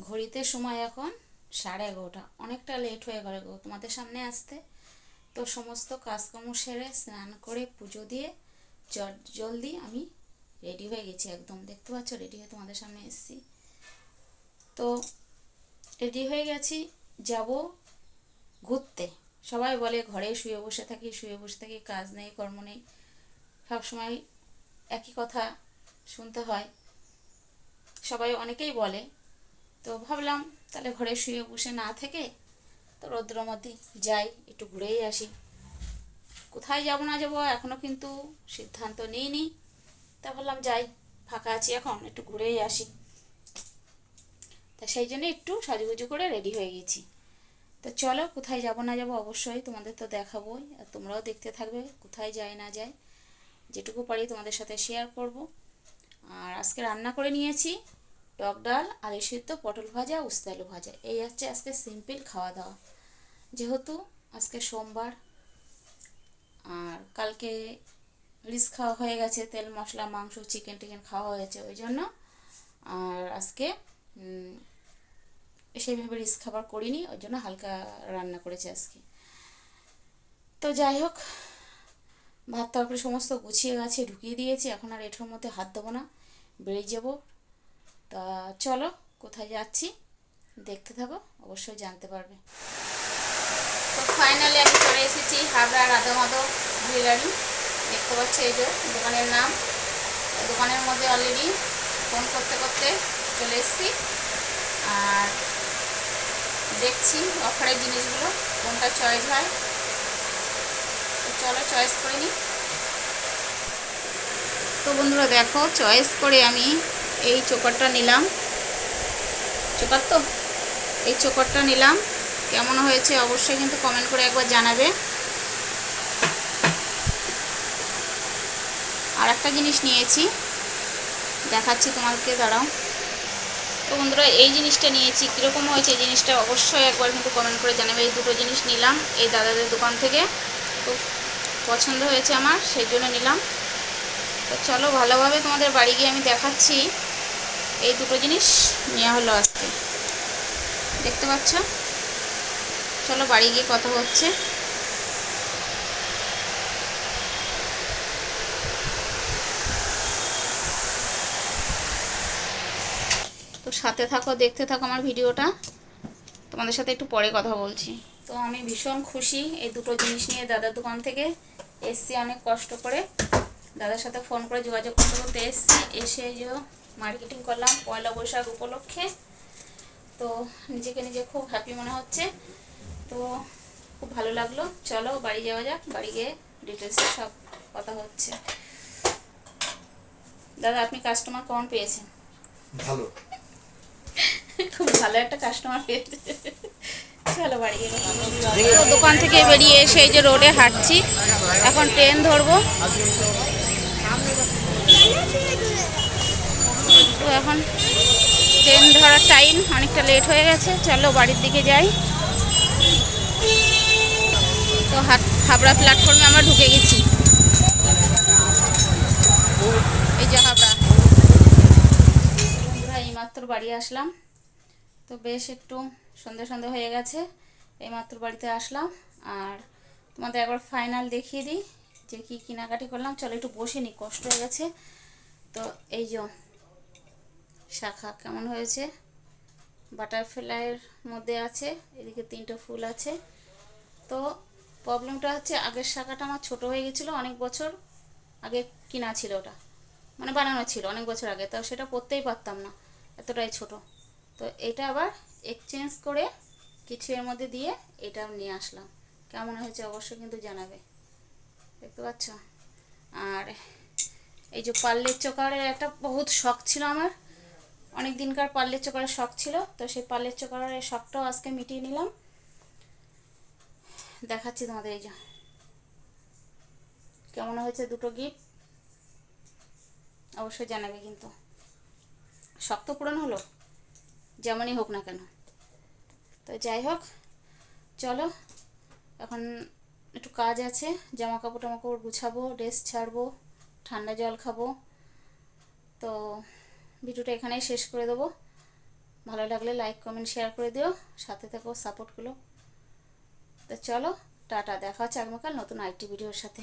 ঘড়িতে সময় এখন সাড়ে এগারোটা। অনেকটা লেট হয়ে গেল গো, তোমাদের সামনে আসতে। তো সমস্ত কাজকর্ম সেরে স্নান করে পুজো দিয়ে জল জলদি আমি রেডি হয়ে গেছি একদম। দেখতে পাচ্ছ রেডি হয়ে তোমাদের সামনে এসেছি। তো রেডি হয়ে গেছি, যাব ঘুরতে। সবাই বলে ঘরে শুয়ে বসে থাকি, শুয়ে বসে থাকি, কাজ নেই, কর্ম নেই। সবসময় একই কথা শুনতে হয়। সবাই অনেকেই বলে তো ভাবলাম তাহলে ঘরে শুয়ে বসে না থেকে তো রৌদ্র মধ্যে যাই, একটু ঘুরেই আসি। কোথায় যাব না যাব এখনও কিন্তু সিদ্ধান্ত নিইনি। তা ভাবলাম যাই, ফাঁকা আছি এখন, একটু ঘুরেই আসি। তা সেই জন্য একটু সাজুগুজু করে রেডি হয়ে গেছি। তো চলো, কোথায় যাব না যাব অবশ্যই তোমাদের তো দেখাবোই, আর তোমরাও দেখতে থাকবে কোথায় যায় না যায় যেটুকু পারি তোমাদের সাথে শেয়ার করব। আর আজকে রান্না করে নিয়েছি টক ডাল, আলু সিদ্ধ, পটল ভাজা, উস্তে আলু ভাজা। এই হচ্ছে আজকে সিম্পল খাওয়া দাওয়া যেহেতু আজকে সোমবার, আর কালকে রিস খাওয়া হয়ে গেছে, তেল, মশলা, মাংস চিকেন টিকেন খাওয়া হয়েছে, ওই জন্য আর আজকে সেইভাবে রিস খাবার করিনি, ওই জন্য হালকা রান্না করেছি আজকে। তো যাই হোক, ভাত, তরকারি সমস্ত গুছিয়ে গাছে ঢুকিয়ে দিয়েছি, এখন আর এঠোর মধ্যে হাত দেবো না, বেরিয়ে যাব। তা চলো, কোথায় যাচ্ছি? দেখতে থাকো, অবশ্যই জানতে পারবে। তো ফাইনালি আমি চলে এসেছি হাবড়া রাধা মাধব জুয়েলারি দেখতে পাচ্ছি এই যে দোকানের নাম। দোকানের মধ্যে অলরেডি ফোন করতে করতে চলে এসেছি। আর দেখছি অফারের জিনিসগুলো, কোনটা চয়েস হয়। চলো চয়েস করে নিই তো বন্ধুরা দেখো চয়েস করে আমি এই চোকারটা নিলাম। চোকার তো? এই চোকারটা নিলাম। কেমন হয়েছে অবশ্যই কিন্তু কমেন্ট করে একবার জানাবে। আর একটা জিনিস নিয়েছি। দেখাচ্ছি তোমাকে, দাঁড়াও। তো বন্ধুরা, এই জিনিসটা নিয়েছি। কীরকম হয়েছে এই জিনিসটা অবশ্যই একবার কিন্তু কমেন্ট করে জানাবে। এই দুটো জিনিস নিলাম এই দাদাদের দোকান থেকে। খুব পছন্দ হয়েছে আমার, সেই জন্য নিলাম। তো চলো ভালোভাবে তোমাদের বাড়ি গিয়ে আমি দেখাচ্ছি। এই দুটো জিনিস নেওয়া হলো আজকে। দেখতে পাচ্ছ? চলো বাড়ি গিয়ে কথা হচ্ছে। তো সাথে থাকো, দেখতে থাকো আমার ভিডিওটা। তোমাদের সাথে একটু পরে কথা বলছি। তো আমি ভীষণ খুশি এই দুটো জিনিস নিয়ে দাদার দোকান থেকে এসছি অনেক কষ্ট করে। দাদার সাথে ফোন করে যোগাযোগ করতে করতে এসছি। এসে যে মার্কেটিং করলাম পয়লা বৈশাখ উপলক্ষে। তো নিজেকে নিজে খুব হ্যাপি মনে হচ্ছে। তো খুব ভালো লাগল। চলো বাড়ি যাওয়া যাক বাড়ি গিয়ে ডিটেলসে সব কথা হচ্ছে। দাদা আপনি কাস্টমার কেমন পেয়েছেন? ভালো। খুব ভালো একটা কাস্টমার পেয়েছে। চলো বাড়ি দোকান থেকে বেরিয়ে এসে এই যে রোডে হাঁটছি। এখন ট্রেন ধরবো। তো এখন ট্রেন ধরার টাইম অনেকটা লেট হয়ে গেছে। চলো বাড়ির দিকে যাই। তো হাবড়া প্ল্যাটফর্মে আমরা ঢুকে গেছি। এই যে হাবড়া। বন্ধুরা এইমাত্র বাড়ি আসলাম। তো বেশ একটু সন্ধে সন্ধে হয়ে গেছে। এইমাত্র বাড়িতে আসলাম। আর তোমাদের একবার ফাইনাল দেখিয়ে দিই। যে কি কেনাকাটি করলাম, চলো একটু বসে নি, কষ্ট হয়ে গেছে। তো এই যে শাখা কেমন হয়েছে? বাটারফ্লাইয়ের মধ্যে আছে, এদিকে তিনটে ফুল আছে। তো প্রবলেমটা হচ্ছে আগের শাখাটা আমার ছোট হয়ে গেছিল অনেক বছর, আগে কিনা ছিল ওটা। মানে বানানো ছিল অনেক বছর আগে, তো সেটা পরতেই পারতাম না, এতটাই ছোট। তো এটা আবার এক্সচেঞ্জ করে কিছু এর মধ্যে দিয়ে এটা নিয়ে আসলাম। কেমন হয়েছে অবশ্যই কিন্তু জানাবে। দেখতে পাচ্ছ? আর এই যে পার্লের চোকারের একটা বহুত শখ ছিল আমার। অনেক দিনকার পার্লের চোকারের শখ ছিল, তো সেই পার্লের চোকারের শখটাও আজকে মিটিয়ে নিলাম। দেখাচ্ছি তোমাদের এই যে। কেমন হয়েছে দুটো গিফট? অবশ্যই জানাবে কিন্তু। শক্ত পূরণ হলো, যেমনই হোক না কেন। তো যাই হোক, চলো, এখন কাজ আছে জামা কাপড় টামা কাপড় গুছাবো ড্রেস ছাড়বো, ঠান্ডা জল খাব। তো ভিডিওটা এখানেই শেষ করে দেবো। ভালো লাগলে লাইক কমেন্ট শেয়ার করে দিও। সাথে থাকো সাপোর্টগুলো তো চলো, টাটা। দেখা হচ্ছে আগামীকাল নতুন আরেকটি ভিডিওর সাথে।